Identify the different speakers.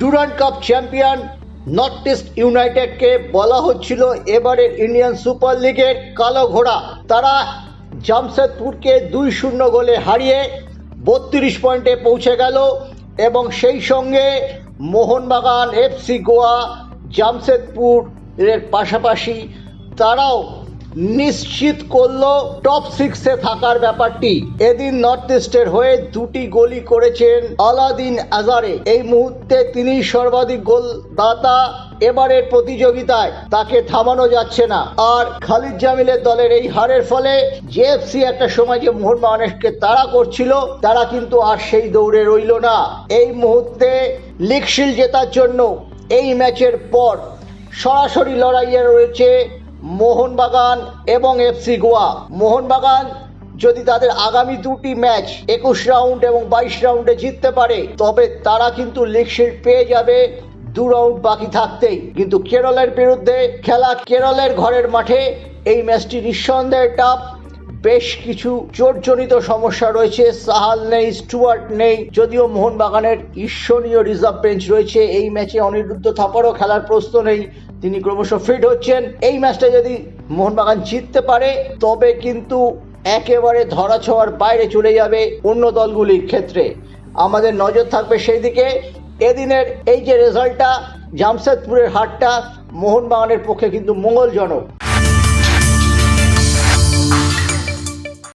Speaker 1: Durand cup champion North East ইউনাইটেডকে বলা হচ্ছিল এবারের ইন্ডিয়ান সুপার লিগের কালো ঘোড়া। তারা জামশেদপুরকে দুই শূন্য গোলে হারিয়ে বত্রিশ পয়েন্টে পৌঁছে গেল এবং সেই সঙ্গে মোহনবাগান এফসি গোয়া, জামশেদপুর এর পাশাপাশি তারাও নিশ্চিত করল টপ সিক্সে থাকার ব্যাপারটি। এদিন নর্থ ইস্টের হয়ে দুটি গোলই করেছেন আলাদিন আজারে। এই মুহূর্তে তিনি সর্বাধিক গোলদাতা এবারের প্রতিযোগিতায়। তাকে থামানো যাচ্ছে না। আর খালিদ জামিলের দলের এই হারের ফলে জেএফসি একটা সময় যে মোহনবাগানকে তাড়া করছিল, তারা কিন্তু আর সেই দৌড়ে রইল না। এই মুহূর্তে লিগ শিল্ড জেতার জন্য এই ম্যাচের পর সরাসরি লড়াইয়ে রয়েছে মোহনবাগান এবং এফসি গোয়া। মোহনবাগান যদি তাদের আগামী দুটি ম্যাচ একুশ রাউন্ড এবং বাইশ রাউন্ডে জিততে পারে, তবে তারা কিন্তু লিগ পেয়ে যাবে দু রাউন্ড বাকি থাকতেই। কিন্তু কেরলের বিরুদ্ধে খেলা কেরলের ঘরের মাঠে এই ম্যাচটি নিঃসন্দেহে টাফ বেশ কিছু চোটজনিত সমস্যা রয়েছে। সাহাল নেই, স্টুয়ার্ট নেই, যদিও মোহনবাগানের ঈশ্বরীয় রিজার্ভ বেঞ্চ রয়েছে। এই ম্যাচে অনিরুদ্ধ থাপারও খেলার প্রশ্ন নেই। তিনি ক্রমশ ফিট হচ্ছেন। এই ম্যাচটা যদি মোহনবাগান জিততে পারে, তবে কিন্তু একেবারে ধরাছোঁয়ার বাইরে চলে যাবে অন্য দলগুলির ক্ষেত্রে। আমাদের নজর থাকবে সেই দিকে এদিনের এই যে রেজাল্টটা, জামশেদপুরের হারটা, মোহনবাগানের পক্ষে কিন্তু মঙ্গলজনক।